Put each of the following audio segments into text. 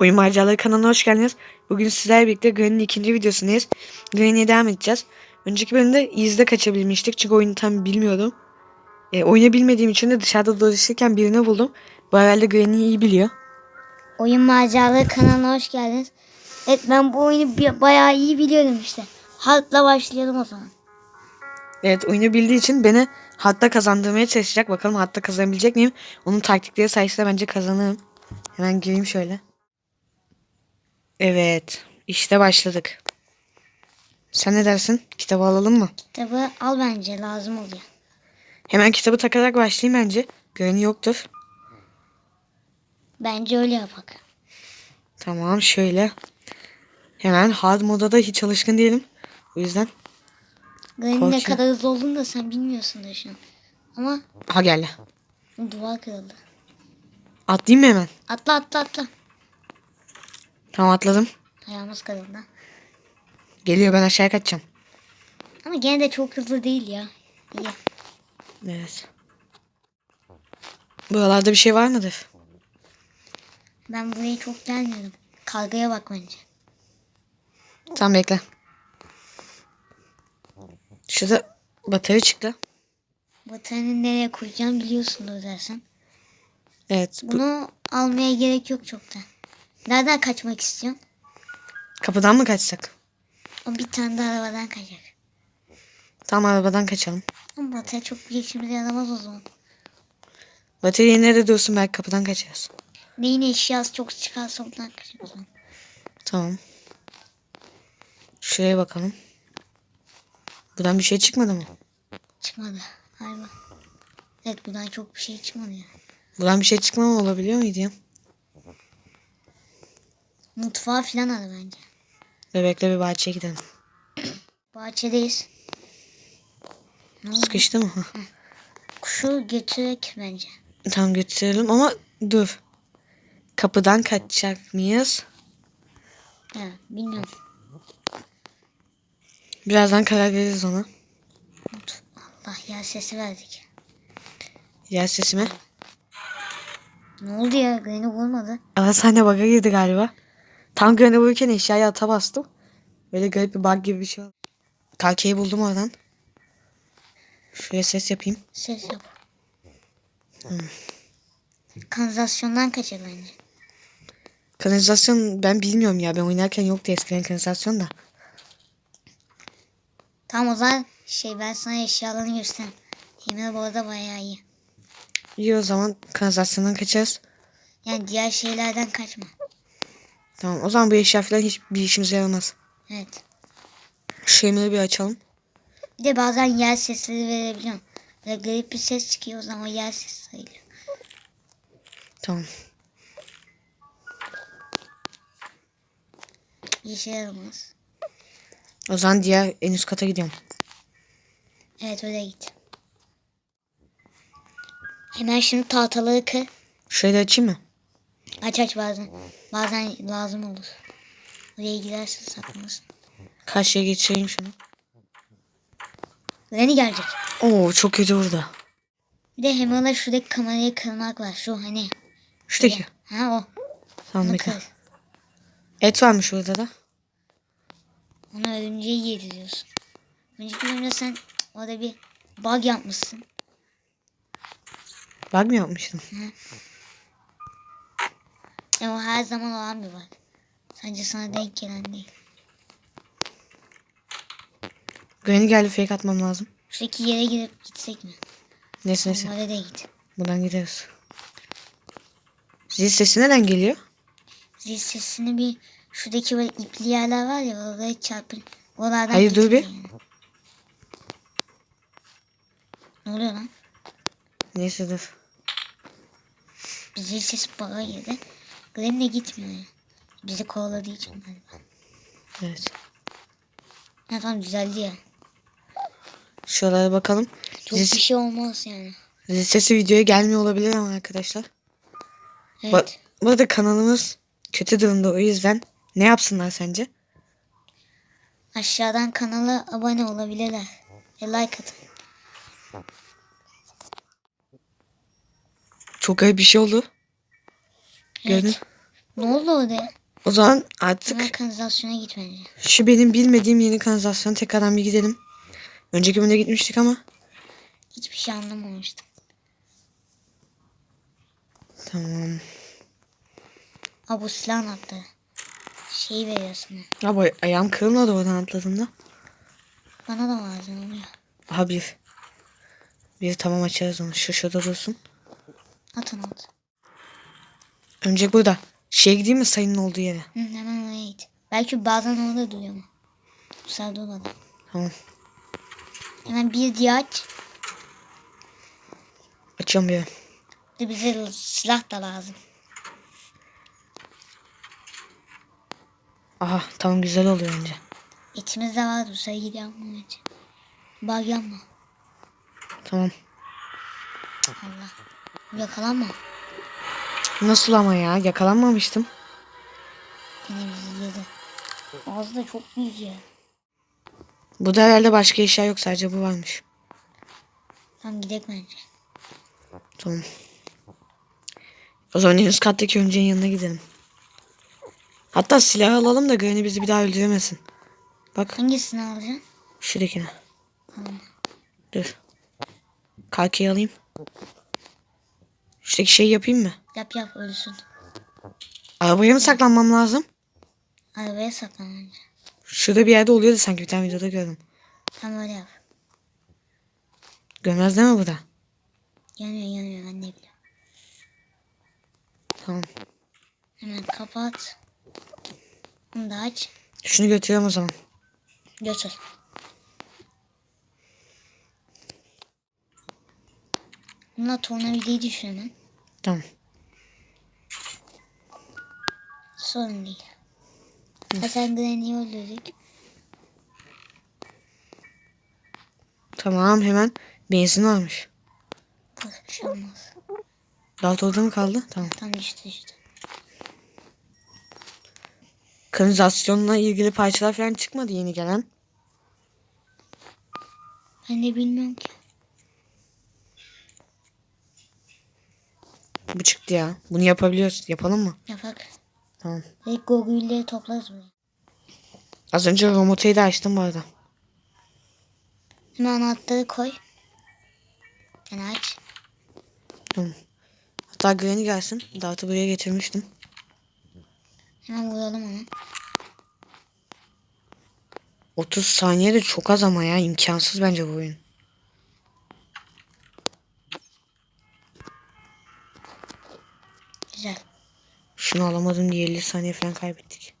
Oyun Maceraları kanalına hoş geldiniz. Bugün sizlerle birlikte Granny'nin ikinci videosundayız. Granny'e devam edeceğiz. Önceki bölümde izde kaçabilmiştik çünkü oyunu tam bilmiyordum. E, oyunu bilmediğim için de dışarıda dolaşırken birini buldum. Bu herhalde Granny'yi iyi biliyor. Oyun Maceraları kanalına hoş geldiniz. Evet ben bu oyunu bayağı iyi biliyorum işte. Halkla başlayalım o zaman. Evet oyunu bildiği için beni hatta kazandırmaya çalışacak. Bakalım hatta kazanabilecek miyim? Onun taktikleri sayesinde bence kazanırım. Hemen gireyim şöyle. Evet. işte başladık. Sen ne dersin? Kitabı alalım mı? Kitabı al bence lazım oluyor. Hemen kitabı takarak başlayayım bence. Göreni yoktur. Bence öyle yapak. Tamam şöyle. Hemen hard moda da hiç alışkın değilim. O yüzden. Granny ne Korkuyorum. kadar hızlı olduğunu da sen bilmiyorsun da şu an. Ama Ha geldi. duvar kırıldı. Atlayayım mı hemen? Atla atla atla. Tamam atladım. Ayağımız kırıldı. Geliyor ben aşağıya kaçacağım. Ama gene de çok hızlı değil ya. İyi. Evet. Buralarda bir şey var mıdır? Ben buraya çok gelmiyorum. Kargaya bak bence. Tamam bekle. Şurada batarya çıktı. Bataryanı nereye koyacağım biliyorsundur dersen. Evet. Bu, Bunu almaya gerek yok çok da. Nereden kaçmak istiyorsun? kapıdan mı kaçsak? O bir tane de arabadan kaçacak. Tamam arabadan kaçalım. Ama batarya çok bir işimize yaramaz o zaman. Batarya nerede dursun belki kapıdan kaçarız. Neyin eşyası çok çıkarsa ondan kaçacak o zaman. Tamam. Şuraya bakalım. Buradan bir şey çıkmadı mı? Çıkmadı. Hayvan. Evet buradan çok bir şey çıkmadı ya. Buradan bir şey çıkmama olabiliyor muydu ya? Mutfağı falan ara bence. Bebekle bir bahçeye gidelim. Bahçedeyiz. Ne? Sıkıştı mı? Kuşu götürek bence. Tamam götürelim ama dur. Kapıdan kaçacak mıyız? Ha, bilmiyorum. Birazdan karar veririz ona. Allah ya sesi verdik. Yer sesime. Ne oldu ya? Granny vurmadı. Ama sahne bug'a girdi galiba. Tam gönül vururken eşyayı ata bastım. Böyle garip bir bug gibi bir şey oldu. Kalkeyi buldum oradan. Şöyle ses yapayım. Ses yok. Kanalizasyondan kaçar bence. Kanalizasyon ben bilmiyorum ya. Ben oynarken yoktu eskiden kanalizasyon da. Tamam o zaman şey ben sana eşyalarını göstereyim. Yemin bu arada bayağı iyi. İyi o zaman kanalizasyondan kaçarız. Yani diğer şeylerden kaçma. Tamam o zaman bu eşya falan hiçbir işimize yaramaz. Evet. Şu yemeği bir açalım. Bir de bazen yer sesleri verebiliyorum. Böyle garip bir ses çıkıyor o zaman o yer sesi sayılıyor. Tamam. İşe yaramaz. O zaman diğer en üst kata gidiyorum. Evet öyle git. Hemen şimdi tahtaları kır. Şöyle açayım mı? Aç aç bazen. Bazen lazım olur. Oraya gidersin saklanırsın. Karşıya geçireyim şunu. Reni gelecek. Oo çok kötü vurdu. Bir de hemen şuradaki kamerayı kırmak var. Şu hani. Şuradaki. Ha o. Tamam bekle. kır. Et varmış burada da. Onu örümceği yediriyorsun. Önceki bölümde sen orada bir bug yapmışsın. Bug mı yapmıştım? E o her zaman olan bir bug. Sadece sana denk gelen değil. Granny geldi fake atmam lazım. Şuradaki yere gidip gitsek mi? Neyse neyse. Oraya da git. Buradan gideriz. Zil sesi neden geliyor? Zil sesini bir şuradaki böyle ipli yerler var ya oraya çarpın. Oralardan Hayır, dur bir. yani. Ne oluyor lan? Neyse dur. Bir zil sesi baga girdi. Glenn de gitmiyor. Bizi kovaladığı için galiba. Evet. Ha tamam düzeldi ya. Şuralara bakalım. Çok Zil, bir şey olmaz yani. zil sesi videoya gelmiyor olabilir ama arkadaşlar. Evet. Ba- bu arada kanalımız kötü durumda o yüzden ne yapsınlar sence? Aşağıdan kanala abone olabilirler. Ve like atın. Çok garip bir şey oldu. Gördün. Evet. Ne oldu orada? O zaman artık Hemen kanalizasyona git bence. şu benim bilmediğim yeni kanalizasyona tekrardan bir gidelim. Önceki bölümde gitmiştik ama. Hiçbir şey anlamamıştım. Tamam. Ha bu silahın attı. Şeyi veriyor sana. Ya bu ayağım kırılmadı oradan atladığımda. Bana da bazen oluyor. Aha bir. Bir tamam açarız onu. Şu şurada dursun. At onu at. Önce burada. Şeye gideyim mi sayının olduğu yere? Hı, hemen oraya git. Belki bazen orada duruyor mu? Bu sefer durmadı. Tamam. Hemen bir diye aç. Açıyorum bir. Bir de bize silah da lazım. Aha tamam güzel oluyor önce. İçimizde var bu sefer gidi yapma bence. Bak yapma. Tamam. Allah. Yakalanma. Nasıl ama ya? Yakalanmamıştım. Yine bizi yedi. Ağzı da çok büyük ya. Burada herhalde başka eşya yok. Sadece bu varmış. Tamam gidelim bence. Tamam. O zaman en üst kattaki öncenin yanına gidelim. Hatta silah alalım da Granny bizi bir daha öldüremesin. Bak Hangisini alacaksın? şuradakine. Tamam. Dur. Kalkayı alayım. Şuradaki şeyi yapayım mı? Yap yap ölsün. Arabaya mı saklanmam lazım? Arabaya saklan bence. Şurada bir yerde oluyordu sanki bir tane videoda gördüm. Tam öyle yap. Görmez değil mi bu da? Yanıyor yanıyor ben ne biliyorum. Tamam. Hemen kapat. Bunu da aç. Şunu götürüyorum o zaman. Götür. Bununla tornavidayı düşür hemen. Tamam. Sorun değil. Zaten Granny'i öldürdük. Tamam hemen benzin. Dur bir şey olmaz. Dağıt orada mı kaldı? Tamam. Tam düştü işte. Kanalizasyonla ilgili parçalar falan çıkmadı yeni gelen. Ben de bilmiyorum ki. Bu çıktı ya. Bunu yapabiliyoruz. Yapalım mı? Yapak. Tamam. Ve Google'le toplarız buraya. Az önce Romota'yı da açtım bu arada. Hemen anahtarı koy. Yani aç. Tamam. Hatta Granny gelsin. Dağıtı buraya getirmiştim. Hemen vuralım onu. 30 saniye de çok az ama ya. imkansız bence bu oyun. Şunu alamadım diye 50 saniye falan kaybettik.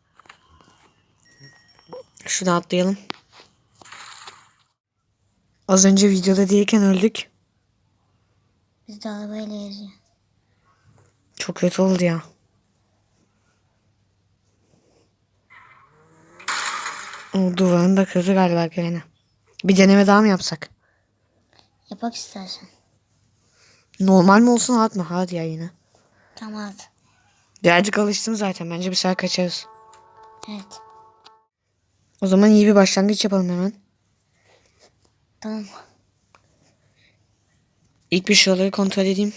Şunu atlayalım. Az önce videoda değilken öldük. Biz de arabayla yazıyor. Çok kötü oldu ya. O duvarını da kırdı galiba gene. Bir deneme daha mı yapsak? Yapak istersen. Normal mi olsun hard mı? Hard ya yine. Tamam at. Birazcık alıştım zaten. Bence bir saat kaçarız. Evet. O zaman iyi bir başlangıç yapalım hemen. Tamam. İlk bir şuraları kontrol edeyim.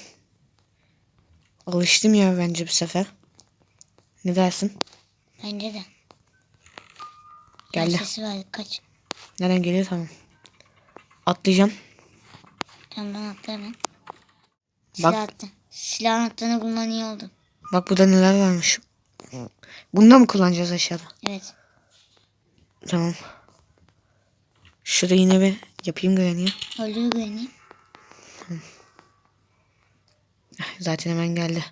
Alıştım ya bence bu sefer. Ne dersin? Bence de. Geldi. Gel sesi var. Kaç. Nereden geliyor tamam. Atlayacağım. Tamam ben atla hemen. Bak. Silah attı. Silah attığını bulman iyi oldu. Bak burada neler varmış. Bunu da mı kullanacağız aşağıda? Evet. Tamam. Şurada yine bir yapayım Granny'i. Öldür Granny. Zaten hemen geldi.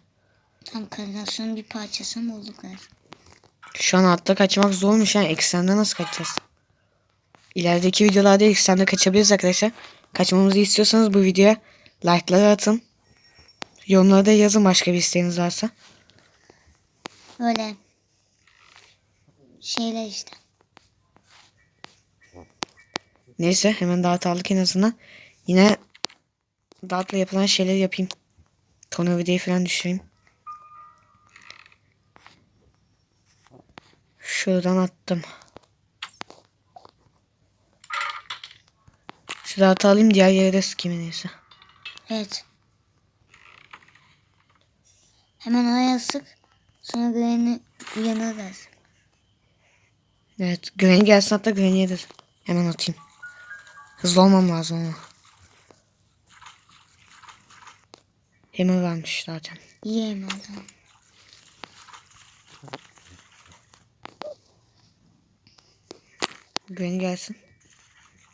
Tam kanalizasyonun bir parçasını bulduk zaten. Şu an altta kaçmak zormuş yani. Ekstremde nasıl kaçacağız? İlerideki videolarda ekstremde kaçabiliriz arkadaşlar. Kaçmamızı istiyorsanız bu videoya like'ları atın. Yorumlara da yazın başka bir isteğiniz varsa. Böyle şeyler işte. Neyse hemen dağıt aldık en azından. Yine dağıtla yapılan şeyleri yapayım. Tornavidayı falan düşüreyim. Şuradan attım. Şu dağıtı alayım diğer yere de sıkayım iyisi. Evet. Hemen oraya sık. Sonra Granny uyanır dersin. Evet. Granny gelsin hatta Granny'e de hemen atayım. Hızlı olmam lazım ama. Hammer varmış zaten. Yiyeyim o zaman. Granny gelsin.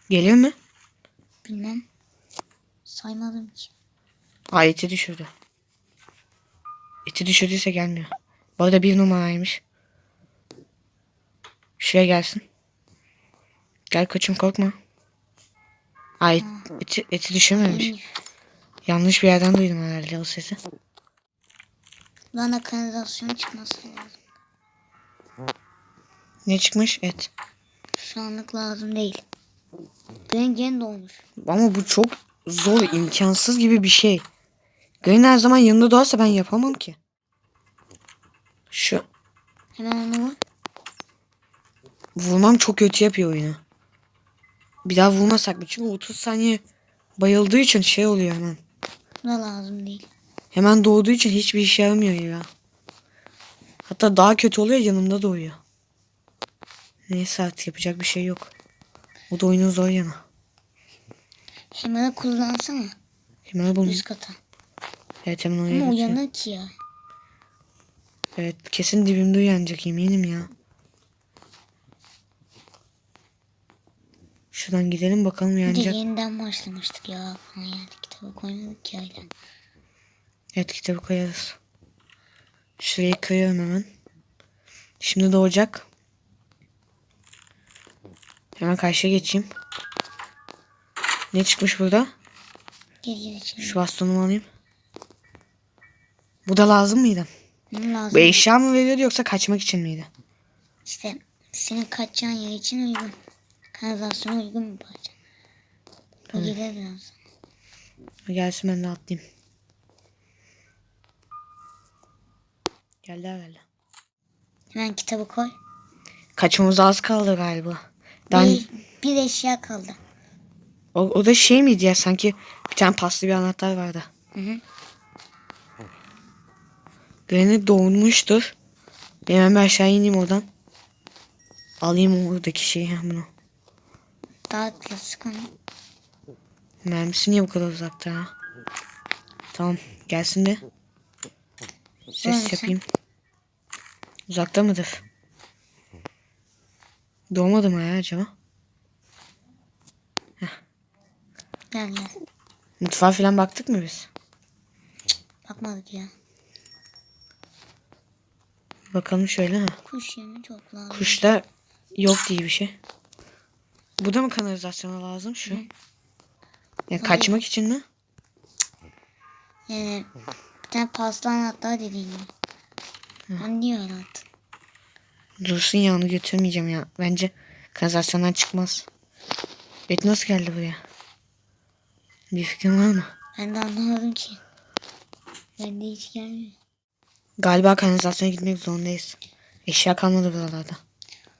Geliyor mu? Bilmem. Saymadım ki. Aa eti düşürdü. Eti düşürdüyse gelmiyor. Bu arada bir numaraymış. Şuraya gelsin. Gel koçum korkma. Ay et- eti, eti düşürmemiş. Yanlış bir yerden duydum herhalde o sesi. Bana kanalizasyon çıkması lazım. Ne çıkmış? Et. Şu anlık lazım değil. Granny gene doğmuş. Ama bu çok zor, imkansız gibi bir şey. Granny her zaman yanında doğarsa ben yapamam ki. Şu Hemen onu vur. vurmam çok kötü yapıyor oyunu. Bir daha vurmasak mı? Çünkü 30 saniye bayıldığı için şey oluyor hemen. Da lazım değil. Hemen doğduğu için hiçbir işe yaramıyor ya. Hatta daha kötü oluyor yanımda doğuyor. Neyse artık yapacak bir şey yok. Bu da oyunun zor yanı. Hemen kullansana. Hemen bunu. Üst kata. Evet hemen oraya Ama ki ya. Evet kesin dibimde uyanacak eminim ya. Şuradan gidelim bakalım Bir de uyanacak. yeniden başlamıştık ya. Ha yani kitabı koymadık öyle. Evet kitabı koyarız. Şurayı koyuyorum hemen. Şimdi doğacak. Hemen karşıya geçeyim. Ne çıkmış burada? Geri geri şimdi. Şu bastonumu alayım. Bu da lazım mıydı? Ne lazım? Bu eşya mı veriyordu yoksa kaçmak için miydi? İşte senin kaçacağın yer için uygun. Kanalizasyona uygun bir parça. O gelir biraz. Gelsin ben de atlayayım. Geldi herhalde. Hemen kitabı koy. Kaçmamız az kaldı galiba. Ben Bir, bir eşya kaldı. o, o da şey miydi ya sanki bir tane paslı bir anahtar vardı. Hı hı. Granny doğmuştur. Ben hemen aşağı ineyim oradan. Alayım oradaki şeyi. Daha klasik onu. Mermisi niye bu kadar uzakta ha? Tamam gelsin de. Ses Neredesin? yapayım. Uzakta mıdır? Doğmadı mı ya acaba? Gel gel. Mutfağa falan baktık mı biz? Bakmadık ya. Bakalım şöyle ha. Kuş yemi çok lazım. Kuşta yok diye bir şey. Bu da mı kanalizasyona lazım şu? Ya kaçmak için mi? Yani bir tane paslı anahtar dediğin gibi. Öyle attın? Dursun ya onu götürmeyeceğim ya. Bence kanalizasyondan çıkmaz. Bet nasıl geldi buraya? Bir fikrin var mı? Ben de anlamadım ki. Ben de hiç gelmiyor. Galiba kanalizasyona gitmek zorundayız. Eşya kalmadı buralarda.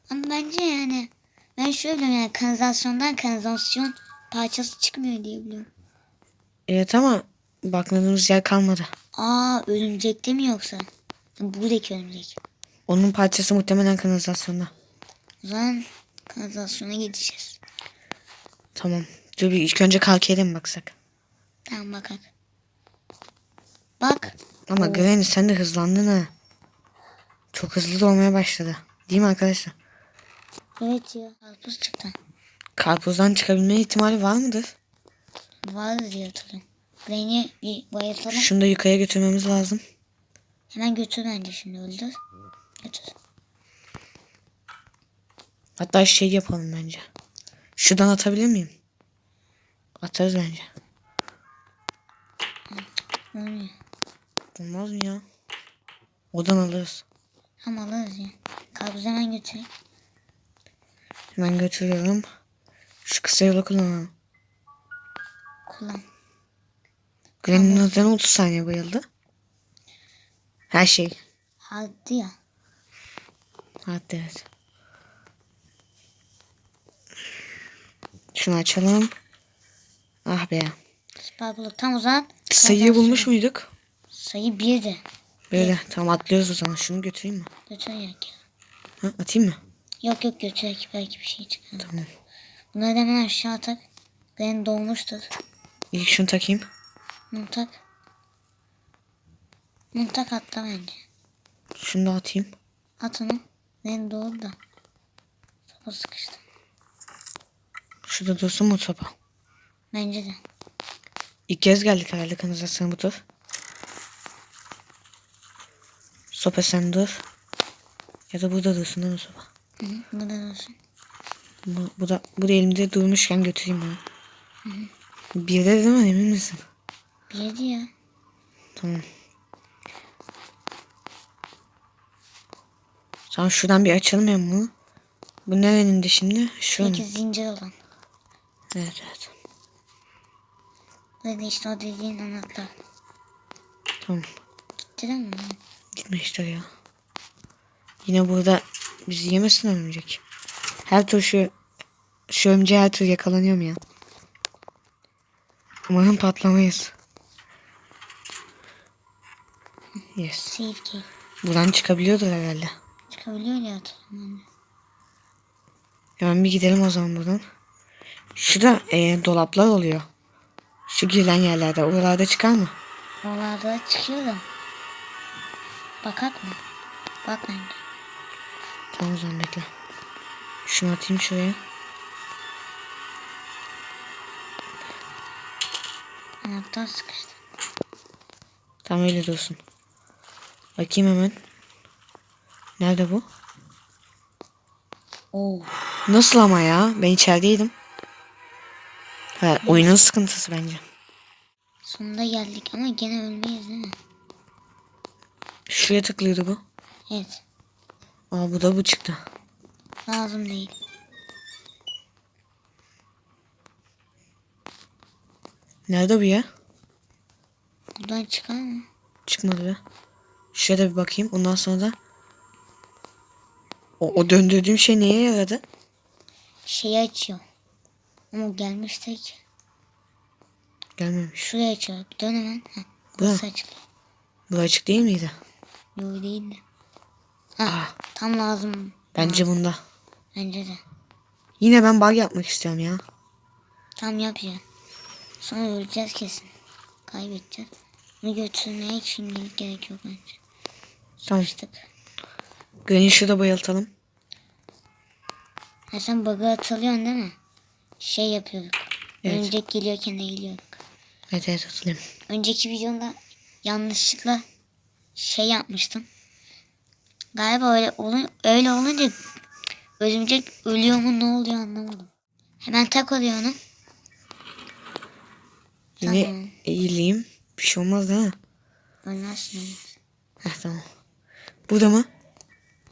Ama bence yani ben şöyle biliyorum yani kanalizasyondan kanalizasyon parçası çıkmıyor diye biliyorum. Evet ama bakmadığımız yer kalmadı. Aa örümcekte mi yoksa? Buradaki örümcek. Onun parçası muhtemelen kanalizasyonda. O zaman kanalizasyona gideceğiz. Tamam. Dur bir ilk önce kalkaya mı baksak? Tamam bakak. Bak. Ama Granny sen de hızlandın ha. Çok hızlı dolmaya başladı. Değil mi arkadaşlar? Evet ya. Karpuz çıktı. Karpuzdan çıkabilme ihtimali var mıdır? Vardı diye hatırlıyorum. Beni bir bayıltalım. Şunu da yukarıya götürmemiz lazım. Hemen götür bence şimdi öldür. Götür. Hatta şey yapalım bence. Şuradan atabilir miyim? Atarız bence. Olmuyor. Olmaz mı ya? Odan alırız. Ama alırız ya. Karpuz hemen götür. Hemen götürüyorum. Şu kısa yolu kullanalım. Kullan. Granny'nin neden 30 saniye bayıldı? Her şey. Hadi ya. Hadi evet. Şunu açalım. Ah be. Sparkle tam o zaman. Sayıyı bulmuş muyduk? Sayı birdi. Böyle tamam atlıyoruz o zaman. Şunu götüreyim mi? Götürerek ya. Ha, atayım mı? Yok yok götürerek belki bir şey çıkar. Tamam. Bunları da hemen aşağı tak. Gren dolmuştur. İlk şunu takayım. Bunu tak. Bunu tak atla bence. Şunu da atayım. At onu. Gren doğru da. Sopa sıkıştı. Şurada dursun mu sopa? Bence de. İlk kez geldik herhalde kanalizasyona bu tur. Sopa sen dur. Ya da burada dursun değil mi sopa? Hı hı. Burada dursun. Bu, bu da bu da elimde durmuşken götüreyim ben. Bir de değil mi emin misin? Bir ya. Tamam. Tamam şuradan bir açalım ya bunu. Bu nerenin de şimdi? Şu mu? Peki zincir olan. Evet evet. Burada işte o dediğin anahtar. Tamam. Gitti mi? Gitme işte ya. Yine burada bizi yemesin örümcek. Her tur şu şu örümceğe her tur yakalanıyorum ya. Umarım patlamayız. Yes. Key. Buradan çıkabiliyordur herhalde. Çıkabiliyor ya hatırlamam. Hemen bir gidelim o zaman buradan. Şurada eee, dolaplar oluyor. Şu girilen yerlerde. Oralarda çıkar mı? Oralarda çıkıyor da. Bakak mı? Bak bence. Tamam o zaman bekle. Şunu atayım şuraya. Anahtar sıkıştı. Tam öyle dursun. Bakayım hemen. Nerede bu? Oo. Nasıl ama ya? Ben içerideydim. Ha, oyunun sıkıntısı bence. Sonunda geldik ama gene ölmeyiz değil mi? Şuraya tıklıyordu bu. Evet. Aa bu da bu çıktı. Lazım değil. Nerede bu ya? Buradan çıkar mı? Çıkmadı be. Şuraya da bir bakayım. Ondan sonra da o, o döndürdüğüm şey neye yaradı? Şeyi açıyor. Ama gelmiştir ki. Gelmemiş. Şuraya açıyor. Dön hemen. Bu Burası açık. Bu açık değil miydi? Yok değil de. Ha, Aa, tam lazım. bence bunda. Bence de. Yine ben bug yapmak istiyorum ya. Tam yap ya. Sonra öleceğiz kesin. Kaybedeceğiz. Bunu götürmeye şimdilik gerek yok bence. Tamam. Sıkıştık. Granny şurada bayıltalım. Ha sen bug'a atılıyorsun değil mi? Şey yapıyorduk. Evet. Örümcek geliyorken eğiliyorduk. Evet evet hatırlıyorum. Önceki videomda yanlışlıkla şey yapmıştım. Galiba öyle, olun, öyle olunca örümcek ölüyor mu ne oluyor anlamadım. Hemen tak oluyor onu. Yine Tamam. eğileyim. Bir şey olmaz değil mi? Ölmezsin ölmez. Heh tamam. Burada mı?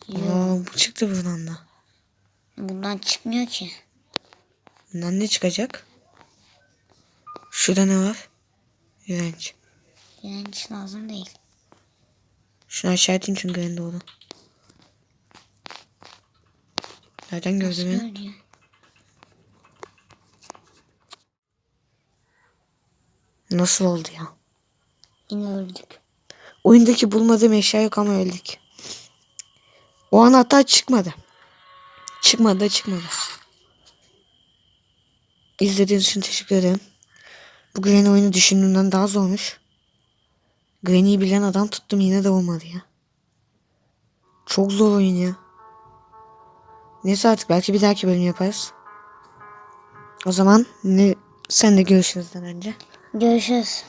Yok. Aa bu çıktı buradan da. Bundan çıkmıyor ki. Bundan ne çıkacak? Şurada ne var? İğrenç. Direnç lazım değil. Şunu aşağı atayım çünkü Granny doğdu. Nereden gördün beni? Nasıl oldu ya? Yine öldük. Oyundaki bulmadığım eşya yok ama öldük. O an hatta çıkmadı. Çıkmadı da çıkmadı. İzlediğiniz için teşekkür ederim. Bu Granny oyunu düşündüğümden daha zormuş. Granny'yi bilen adam tuttum yine de olmadı ya. Çok zor oyun ya. Neyse artık belki bir dahaki bölüm yaparız. O zaman ne sen de görüşürüz önce. Görüşürüz.